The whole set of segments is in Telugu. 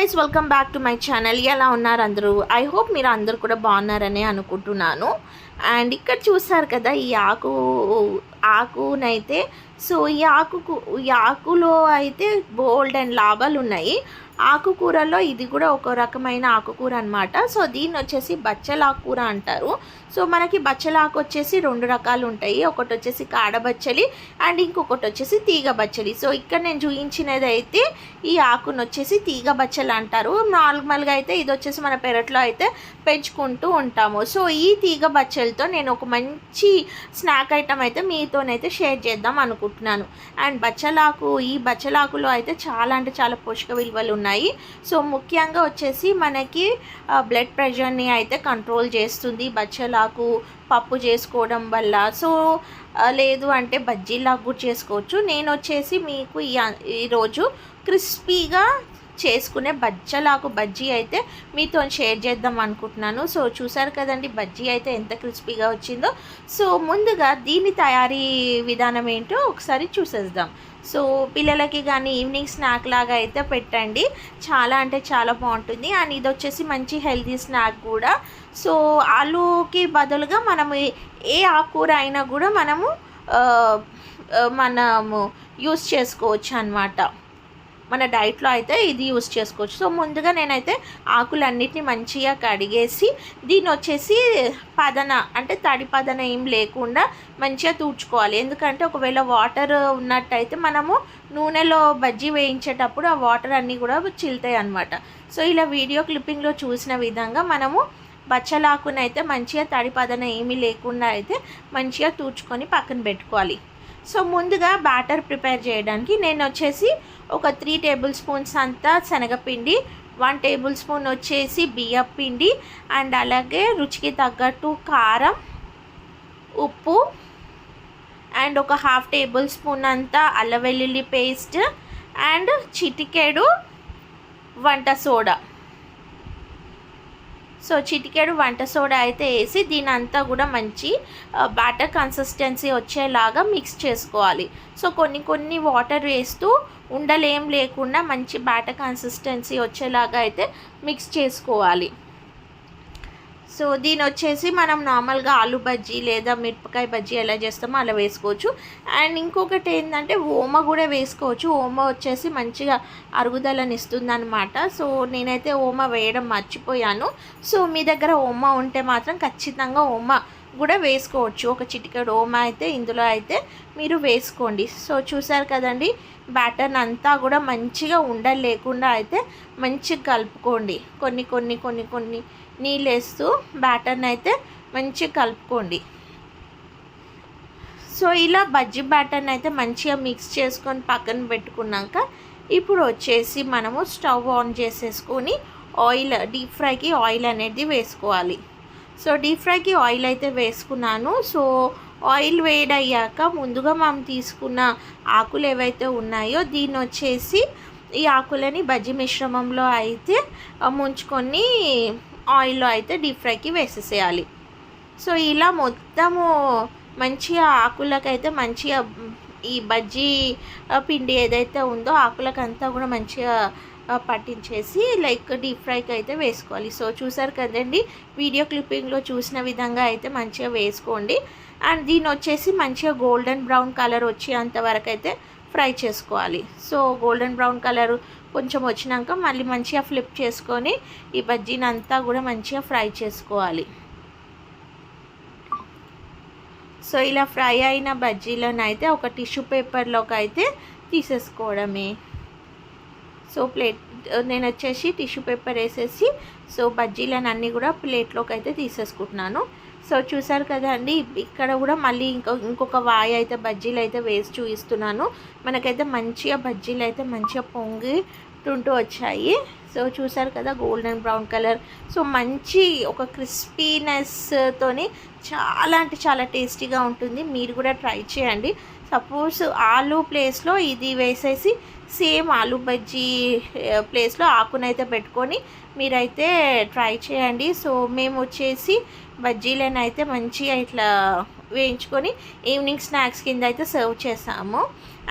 Guys welcome back to my channel ఎలా ఉన్నారు అందరూ? ఐ హోప్ మీరు అందరూ కూడా బాగున్నారని అనుకుంటున్నాను. అండ్ ఇక్కడ చూస్తారు కదా ఈ ఆకు ఆకునైతే సో ఈ ఆకుకు ఈ ఆకులో అయితే బోల్డ్ అండ్ లాభాలు ఉన్నాయి. ఆకుకూరలో ఇది కూడా ఒక రకమైన ఆకుకూర అనమాట సో దీన్ని వచ్చేసి బచ్చల అంటారు. సో మనకి బచ్చలాకు వచ్చేసి రెండు రకాలు ఉంటాయి. ఒకటి వచ్చేసి కాడబచ్చలి అండ్ ఇంకొకటి వచ్చేసి తీగ బచ్చలి సో ఇక్కడ నేను చూపించినది అయితే ఈ ఆకును వచ్చేసి తీగ బచ్చలు అంటారు. నార్మల్గా అయితే ఇది వచ్చేసి మన పెరట్లో అయితే పెంచుకుంటూ ఉంటాము. సో ఈ తీగ బచ్చలతో నేను ఒక మంచి స్నాక్ ఐటమ్ అయితే మీతోనైతే షేర్ చేద్దాం అనుకుంటున్నాను. అండ్ బచ్చలాకు ఈ బచ్చలాకులో అయితే చాలా అంటే చాలా పోషక విలువలు ఉన్నాయి. సో ముఖ్యంగా వచ్చేసి మనకి బ్లడ్ ప్రెషర్ని అయితే కంట్రోల్ చేస్తుంది. బచ్చలాకు పప్పు చేసుకోవడం వల్ల. సో లేదు అంటే బజ్జీలాగా కూడా చేసుకోవచ్చు. నేను వచ్చేసి మీకు ఈ ఈరోజు క్రిస్పీగా చేసుకునే బజ్జలాకు బజ్జీ అయితే మీతో షేర్ చేద్దాం అనుకుంటున్నాను. సో చూసారు కదండి బజ్జీ అయితే ఎంత క్రిస్పీగా వచ్చిందో. సో ముందుగా దీని తయారీ విధానం ఏంటో ఒకసారి చూసేద్దాం. సో పిల్లలకి కానీ ఈవినింగ్ స్నాక్ లాగా అయితే పెట్టండి. చాలా అంటే చాలా బాగుంటుంది. అండ్ ఇది వచ్చేసి మంచి హెల్తీ స్నాక్ కూడా. సో ఆలూకి బదులుగా మనము ఏ- ఆకుకూర అయినా కూడా మనము మనము యూస్ చేసుకోవచ్చు అన్నమాట. మన డైట్లో అయితే ఇది యూస్ చేసుకోవచ్చు. సో ముందుగా నేనైతే ఆకులన్నిటిని మంచిగా కడిగేసి దీన్ని వచ్చేసి పదన అంటే తడి పదన ఏం లేకుండా మంచిగా తూడ్చుకోవాలి. ఎందుకంటే ఒకవేళ వాటర్ ఉన్నట్టయితే మనము నూనెలో బజ్జీ వేయించేటప్పుడు ఆ వాటర్ అన్నీ కూడా చిల్తాయి అనమాట సో ఇలా వీడియో క్లిప్పింగ్లో చూసిన విధంగా మనము బచ్చలాకునైతే మంచిగా తడి పదన ఏమీ లేకుండా అయితే మంచిగా తూడ్చుకొని పక్కన పెట్టుకోవాలి. సో ముందుగా బ్యాటర్ ప్రిపేర్ చేయడానికి నేను వచ్చేసి ఒక త్రీ టేబుల్ స్పూన్స్ అంతా శనగపిండి వన్ టేబుల్ స్పూన్ వచ్చేసి బియ్యం పిండి అండ్ అలాగే రుచికి తగ్గట్టు కారం ఉప్పు అండ్ ఒక హాఫ్ టేబుల్ స్పూన్ అంతా అల్లవెల్లుల్లి పేస్ట్ అండ్ చిటికెడు వంట సోడా. సో చిటికెడు వంట సోడా అయితే వేసి దీని అంతా కూడా మంచి బ్యాటర్ కన్సిస్టెన్సీ వచ్చేలాగా మిక్స్ చేసుకోవాలి. సో కొన్ని కొన్ని వాటర్ వేస్తూ ఉండలేం లేకుండా మంచి బ్యాటర్ కన్సిస్టెన్సీ వచ్చేలాగా అయితే మిక్స్ చేసుకోవాలి. సో దీని వచ్చేసి మనం నార్మల్గా ఆలు బజ్జీ లేదా మిరపకాయ బజ్జీ ఎలా చేస్తామో అలా వేసుకోవచ్చు. అండ్ ఇంకొకటి ఏంటంటే ఓమ కూడా వేసుకోవచ్చు. ఓమ వచ్చేసి మంచిగా అరుగుదలని ఇస్తుంది అనమాట సో నేనైతే ఓమ వేయడం మర్చిపోయాను. సో మీ దగ్గర ఓమ ఉంటే మాత్రం ఖచ్చితంగా ఓమ కూడా వేసుకోవచ్చు. ఒక చిటికెడు ఓమ అయితే ఇందులో అయితే మీరు వేసుకోండి. సో చూసారు కదండి బ్యాటర్ అంతా కూడా మంచిగా ఉండలేకుండా అయితే మంచిగా కలుపుకోండి. కొన్ని కొన్ని కొన్ని కొన్ని నీళ్ళు వేస్తూ బ్యాటర్ని అయితే మంచిగా కలుపుకోండి. సో ఇలా బజ్జీ బ్యాటర్ని అయితే మంచిగా మిక్స్ చేసుకొని పక్కన పెట్టుకున్నాక ఇప్పుడు వచ్చేసి మనము స్టవ్ ఆన్ చేసేసుకొని ఆయిల్ డీప్ ఫ్రైకి ఆయిల్ అనేది వేసుకోవాలి. సో డీప్ ఫ్రైకి ఆయిల్ అయితే వేసుకున్నాను. సో ఆయిల్ వేడయ్యాక ముందుగా మనం తీసుకున్న ఆకులు ఏవైతే ఉన్నాయో దీన్ని వచ్చేసి ఈ ఆకులని బజ్జీ మిశ్రమంలో అయితే ముంచుకొని ఆయిల్లో అయితే డీప్ ఫ్రైకి వేసేసేయాలి. సో ఇలా మొత్తము మంచిగా ఆకులకైతే మంచిగా ఈ బజ్జీ పిండి ఏదైతే ఉందో ఆకులకంతా కూడా మంచిగా పట్టించేసి లైక్ డీప్ ఫ్రైకి అయితే వేసుకోవాలి. సో చూసారు కదండి వీడియో క్లిప్పింగ్లో చూసిన విధంగా అయితే మంచిగా వేసుకోండి. అండ్ దీని వచ్చేసి మంచిగా గోల్డెన్ బ్రౌన్ కలర్ వచ్చేంత వరకు అయితే ఫ్రై చేసుకోవాలి. సో గోల్డెన్ బ్రౌన్ కలర్ కొంచెం వచ్చినాక మళ్ళీ మంచిగా ఫ్లిప్ చేసుకొని ఈ బజ్జీని అంతా కూడా మంచిగా ఫ్రై చేసుకోవాలి. సో ఇలా ఫ్రై అయిన బజ్జీలను అయితే ఒక టిష్యూ పేపర్లోకి అయితే తీసేసుకోవడమే. సో ప్లేట్ నేను వచ్చేసి టిష్యూ పేపర్ వేసేసి సో బజ్జీలను అన్నీ కూడా ప్లేట్లోకి అయితే తీసేసుకుంటున్నాను. సో చూసారు కదా అండి ఇక్కడ కూడా మళ్ళీ ఇంకో ఇంకొక వాయి అయితే బజ్జీలు అయితే వేసి చూపిస్తున్నాను. మనకైతే మంచిగా బజ్జీలు అయితే మంచిగా పొంగి టుంటూ వచ్చాయి. సో చూసారు కదా గోల్డెన్ బ్రౌన్ కలర్ సో మంచి ఒక క్రిస్పీనెస్తోని చాలా అంటే చాలా టేస్టీగా ఉంటుంది. మీరు కూడా ట్రై చేయండి. సపోజ్ ఆలు ప్లేస్లో ఇది వేసేసి సేమ్ ఆలు బజ్జీ ప్లేస్లో ఆకునైతే పెట్టుకొని మీరైతే ట్రై చేయండి. సో మేము వచ్చేసి బజ్జీలను అయితే మంచిగా ఇట్లా వేయించుకొని ఈవినింగ్ స్నాక్స్ కింద అయితే సర్వ్ చేసాము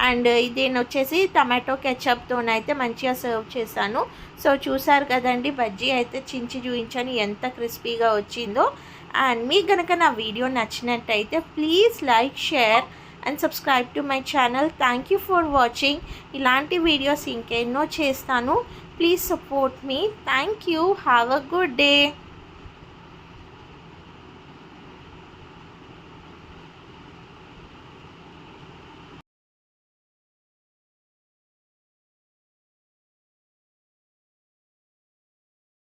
అండ్ దీని వచ్చేసి టమాటో కెచప్తోనైతే మంచిగా సర్వ్ చేశాను సో సో చూసారు కదండి బజ్జీ అయితే చించి చూపించని ఎంత క్రిస్పీగా వచ్చిందో. అండ్ మీకు కనుక నా వీడియో నచ్చినట్టయితే please like share and subscribe to my channel. Thank you for watching ఇలాంటి వీడియోస్ ఇంకెన్నో చేస్తాను. Please support me thank you have a good day